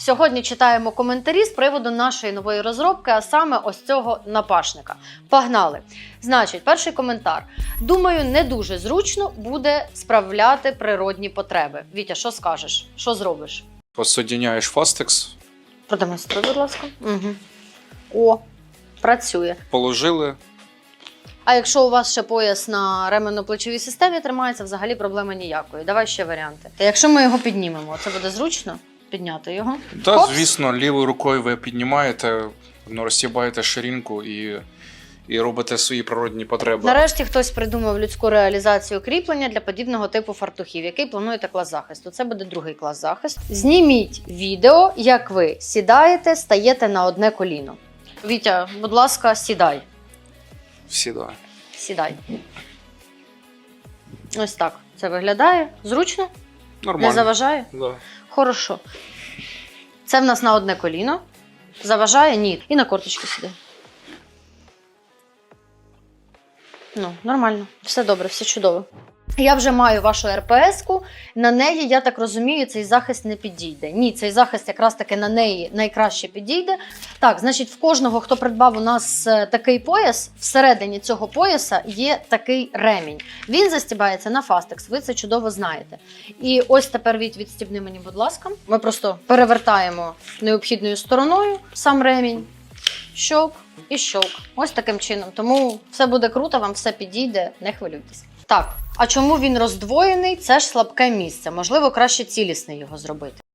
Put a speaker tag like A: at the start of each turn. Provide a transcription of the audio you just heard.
A: Сьогодні читаємо коментарі з приводу нашої нової розробки, а саме ось цього напашника. Погнали! Значить, перший коментар. Думаю, не дуже зручно буде справляти природні потреби. Вітя, що скажеш? Що зробиш?
B: Посоединяєш Fastex,
A: Продемонструй, будь ласка. Угу. О, працює.
B: положили.
A: А якщо у вас ще пояс на ременно-плечовій системі тримається, взагалі проблеми ніякої. Давай ще варіанти. Та Якщо ми його піднімемо, це буде зручно підняти його.
B: Та,
A: Хопс.
B: звісно, лівою рукою ви піднімаєте, ну, розсібаєте ширинку і, і робите свої природні потреби.
A: Нарешті хтось придумав людську реалізацію кріплення для подібного типу фартухів, який плануєте клас захисту. Це буде другий клас захисту. Зніміть відео, як ви сідаєте, стаєте на одне коліно. Вітя, будь ласка, сідай.
B: Сідає.
A: Сідай. Ось так це виглядає. Зручно?
B: Нормально.
A: Не заважає?
B: Да.
A: Хорошо. Це в нас на одне коліно. Заважає? Ні. І на корточки сюди. Ну, нормально. Все добре, все чудово. Я вже маю вашу РПС-ку. На неї, я так розумію, цей захист не підійде. Ні, цей захист якраз таки на неї найкраще підійде. Так, значить, в кожного, хто придбав у нас е, такий пояс, всередині цього пояса є такий ремінь. Він застібається на фастекс. Ви це чудово знаєте. І ось тепер від відстібни мені, будь ласка. Ми просто перевертаємо необхідною стороною сам ремінь. Щовк і щовк. Ось таким чином. Тому все буде круто, вам все підійде, не хвилюйтесь. Так, а чому він роздвоєний? Це ж слабке місце. Можливо, краще цілісний його зробити.